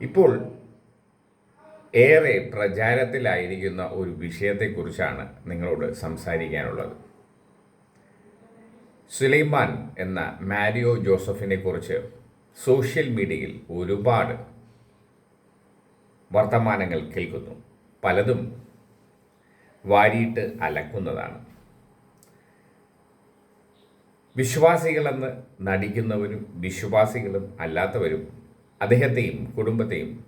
ഇപ്പോൾ ഏറെ പ്രചാരത്തിലായിരിക്കുന്ന ഒരു വിഷയത്തെക്കുറിച്ചാണ് നിങ്ങളോട് സംസാരിക്കാനുള്ളത്. സുലൈമാൻ എന്ന മാരിയോ ജോസഫിനെ കുറിച്ച് സോഷ്യൽ മീഡിയയിൽ ഒരുപാട് വർത്തമാനങ്ങൾ കേൾക്കുന്നു. പലതും വാരിയിട്ട് അലക്കുന്നതാണ്. വിശ്വാസികളെന്ന് നടിക്കുന്നവരും വിശ്വാസികളും അല്ലാത്തവരും അദ്ദേഹത്തെയും കുടുംബത്തെയും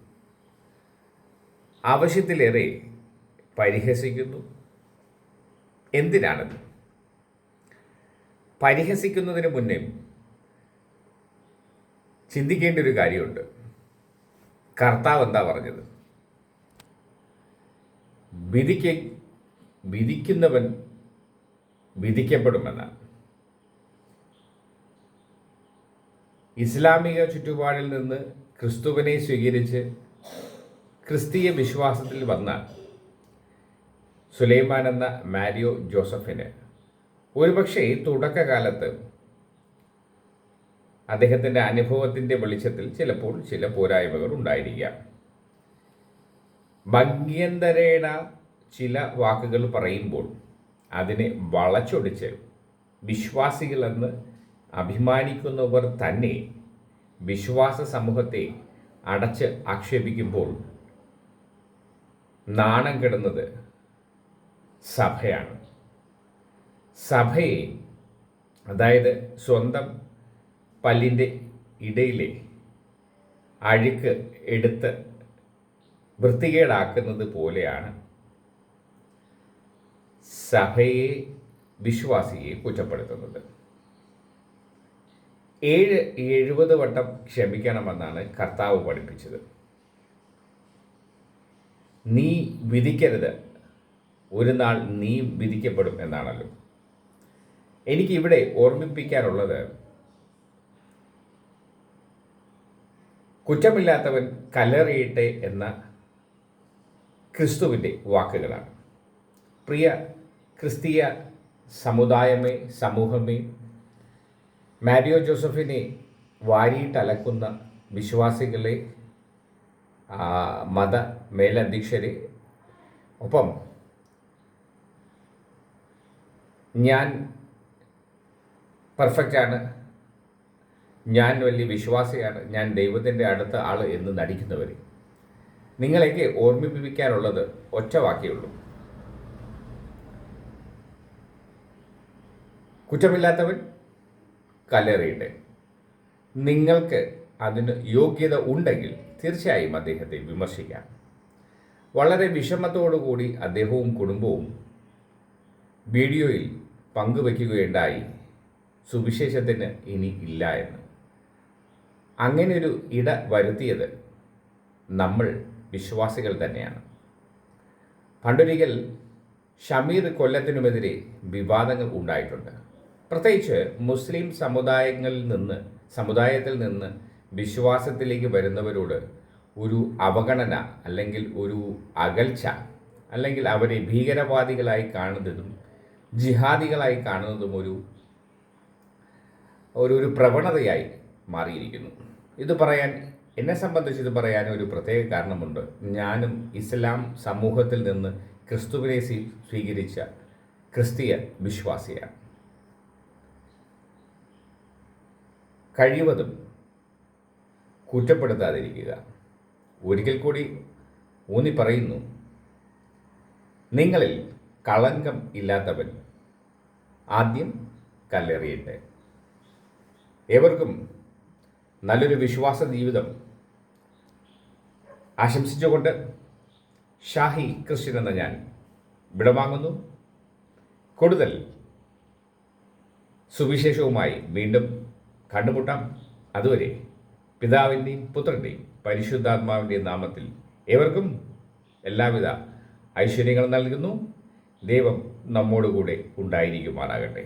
ആവശ്യത്തിലേറെ പരിഹസിക്കുന്നു. എന്തിനാണത്? പരിഹസിക്കുന്നതിന് മുന്നേ ചിന്തിക്കേണ്ട ഒരു കാര്യമുണ്ട്. കർത്താവ് എന്താ പറഞ്ഞത്? വിധിക്ക വിധിക്കുന്നവൻ വിധിക്കപ്പെടുമെന്നാണ്. ഇസ്ലാമിക ചുറ്റുപാടിൽ നിന്ന് ക്രിസ്തുവിനെ സ്വീകരിച്ച് ക്രിസ്തീയ വിശ്വാസത്തിൽ വന്ന സുലൈമാൻ എന്ന മാരിയോ ജോസഫിന് ഒരുപക്ഷെ തുടക്കകാലത്ത് അദ്ദേഹത്തിന്റെ അനുഭവത്തിന്റെ വെളിച്ചത്തിൽ ചിലപ്പോൾ ചില പോരായ്മകൾ ഉണ്ടായിരിക്കാം. ഭംഗ്യന്തരേണ ചില വാക്കുകൾ പറയുമ്പോൾ അതിനെ വളച്ചൊടിച്ച് വിശ്വാസികളെന്ന് അഭിമാനിക്കുന്നവർ തന്നെ വിശ്വാസ സമൂഹത്തെ അടച്ച് ആക്ഷേപിക്കുമ്പോൾ നാണം കെടുന്നത് സഭയാണ്. സഭയെ അതായത് സ്വന്തം പല്ലിന്റെ ഇടയിലെ അഴുക്ക് എടുത്ത് വൃത്തികേടാക്കുന്നത് പോലെയാണ് സഭയെ വിശ്വാസിയെ കുറ്റപ്പെടുത്തുന്നത്. ഏഴ് എഴുപത് വട്ടം ക്ഷമിക്കണമെന്നാണ് കർത്താവ് പഠിപ്പിച്ചത്. നീ വിധിക്കരുത്. ഒരു നാൾ നീ വിധിക്കപ്പെടും എന്നാണല്ലോ. എനിക്കിവിടെ ഓർമ്മിപ്പിക്കാനുള്ളത് കുറ്റമില്ലാത്തവൻ കലറിയിട്ടെ എന്ന ക്രിസ്തുവിന്റെ വാക്കുകളാണ്. പ്രിയ ക്രിസ്തീയ സമുദായമേ സമൂഹമേ മാരിയോ ജോസഫിനെ വാരിയിട്ടലക്കുന്ന വിശ്വാസികളെ മത മേലധ്യക്ഷരെ. ഒപ്പം ഞാൻ പെർഫെക്റ്റാണ്. ഞാൻ വലിയ വിശ്വാസിയാണ്. ഞാൻ ദൈവത്തിന്റെ അടുത്ത ആൾ എന്ന് നടിക്കുന്നവർ നിങ്ങളെയൊക്കെ ഓർമ്മിപ്പിക്കാനുള്ളത് ഒറ്റ വാക്കിയുള്ളൂ കുറ്റമില്ലാത്തവൻ കല്ലെറിയട്ടെ. നിങ്ങൾക്ക് അതിന് യോഗ്യത ഉണ്ടെങ്കിൽ തീർച്ചയായും അദ്ദേഹത്തെ വിമർശിക്കാം. വളരെ വിഷമത്തോടുകൂടി അദ്ദേഹവും കുടുംബവും വീഡിയോയിൽ പങ്കുവയ്ക്കുകയുണ്ടായി സുവിശേഷത്തിന് ഇനി ഇല്ല എന്ന്. അങ്ങനെയൊരു ഇട വരുത്തിയത് നമ്മൾ വിശ്വാസികൾ തന്നെയാണ്. പണ്ടൊരിക്കൽ ഷമീർ കൊല്ലത്തിനുമെതിരെ വിവാദങ്ങൾ ഉണ്ടായിട്ടുണ്ട്. പ്രത്യേകിച്ച് മുസ്ലിം സമുദായങ്ങളിൽ നിന്ന് സമുദായത്തിൽ നിന്ന് വിശ്വാസത്തിലേക്ക് വരുന്നവരോട് ഒരു അവഗണന അല്ലെങ്കിൽ ഒരു അകൽച്ച അല്ലെങ്കിൽ അവരെ ഭീകരവാദികളായി കാണുന്നതും ജിഹാദികളായി കാണുന്നതും ഒരു ഒരു ഒരു പ്രവണതയായി മാറിയിരിക്കുന്നു. ഇത് പറയാൻ എന്നെ സംബന്ധിച്ച് ഇത് പറയാൻ ഒരു പ്രത്യേക കാരണമുണ്ട്. ഞാനും ഇസ്ലാം സമൂഹത്തിൽ നിന്ന് ക്രിസ്തുവിനെ സ്വീകരിച്ച ക്രിസ്തീയ വിശ്വാസിയാണ്. കഴിവതും കുറ്റപ്പെടുത്താതിരിക്കുക. ഒരിക്കൽ കൂടി ഊന്നി പറയുന്നു നിങ്ങളിൽ കളങ്കം ഇല്ലാത്തവൻ ആദ്യം കല്ലെറിയട്ടെ. ഏവർക്കും നല്ലൊരു വിശ്വാസ ജീവിതം ആശംസിച്ചുകൊണ്ട് ഷാഹി ക്രിസ്ത്യൻ എന്ന ഞാൻ വിടവാങ്ങുന്നു. കൂടുതൽ സുവിശേഷവുമായി വീണ്ടും കണ്ടുമുട്ടാം. അതുവരെ പിതാവിന്റെയും പുത്രന്റെയും പരിശുദ്ധാത്മാവിന്റെയും നാമത്തിൽ ഏവർക്കും എല്ലാവിധ ഐശ്വര്യങ്ങൾ നൽകുന്നു. ദൈവം നമ്മോടുകൂടെ ഉണ്ടായിരിക്കുമാറാകട്ടെ.